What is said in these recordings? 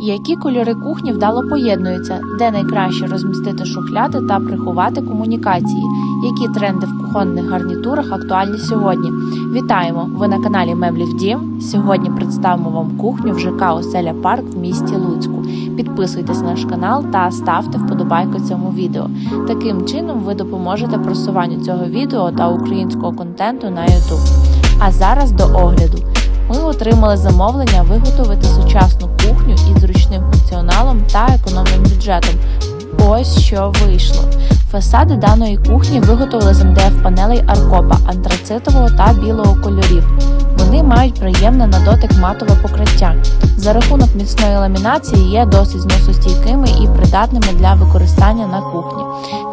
Які кольори кухні вдало поєднуються, де найкраще розмістити шухляди та приховати комунікації, які тренди в кухонних гарнітурах актуальні сьогодні. Вітаємо! Ви на каналі Меблів Дім. Сьогодні представимо вам кухню в ЖК Оселя Парк в місті Луцьку. Підписуйтесь на наш канал та ставте вподобайку цьому відео. Таким чином ви допоможете просуванню цього відео та українського контенту на YouTube. А зараз до огляду. Ми отримали замовлення виготовити сучасну кухню із зручним функціоналом та економним бюджетом. Ось що вийшло. Фасади даної кухні виготовили з МДФ панелей Аркопа антрацитового та білого кольорів. Вони мають приємне на дотик матове покриття. За рахунок міцної ламінації є досить зносостійкими і придатними для використання на кухні.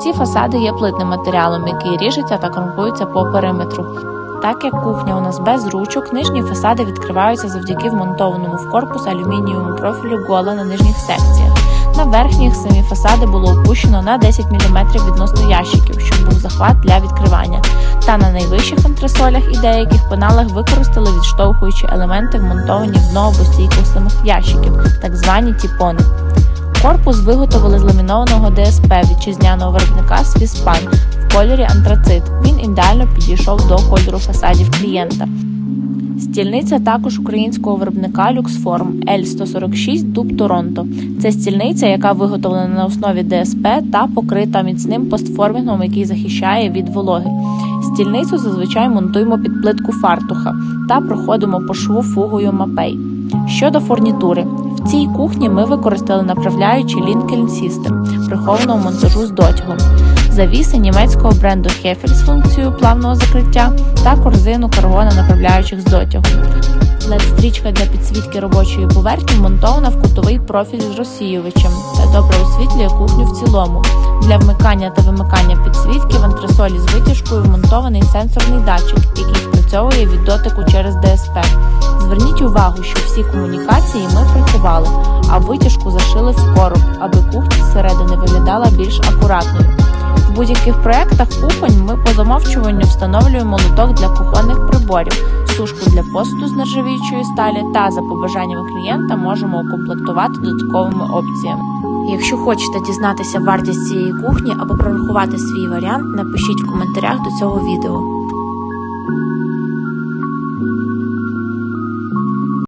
Ці фасади є плитним матеріалом, який ріжеться та кромкується по периметру. Так як кухня у нас без ручок, нижні фасади відкриваються завдяки вмонтованому в корпус алюмінієвому профілю гола на нижніх секціях. На верхніх самі фасади було опущено на 10 мм відносно ящиків, щоб був захват для відкривання. Та на найвищих антресолях і деяких паналах використали відштовхуючі елементи, вмонтовані в дно або стійку самих ящиків, так звані тіпони. Корпус виготовили з ламінованого ДСП вітчизняного виробника Свіспан кольорі антрацит. Він ідеально підійшов до кольору фасадів клієнта. Стільниця також українського виробника Luxform L146 Дуб Торонто. Це стільниця, яка виготовлена на основі ДСП та покрита міцним постформінгом, який захищає від вологи. Стільницю зазвичай монтуємо під плитку фартуха та проходимо по шву фугою мапей. Щодо фурнітури, в цій кухні ми використали направляючий Lincoln System прихованого монтажу з дотягом, завіси німецького бренду Heffel з функцією плавного закриття та корзину каргона направляючих з дотягом. LED-стрічка для підсвітки робочої поверхні вмонтована в кутовий профіль з розсіювачем та добре освітлює кухню в цілому. Для вмикання та вимикання підсвітки в антресолі з витяжкою вмонтований сенсорний датчик, який спрацьовує від дотику через ДСП. Зверніть увагу, що всі комунікації ми приховали, а витяжку зашили в короб, аби кухня зсередини виглядала більш акуратною. Будь-яких проєктах кухонь ми по замовчуванню встановлюємо лоток для кухонних приборів, сушку для посуду з нержавіючої сталі та за побажаннями клієнта можемо укомплектувати додатковими опціями. Якщо хочете дізнатися вартість цієї кухні або прорахувати свій варіант, напишіть в коментарях до цього відео.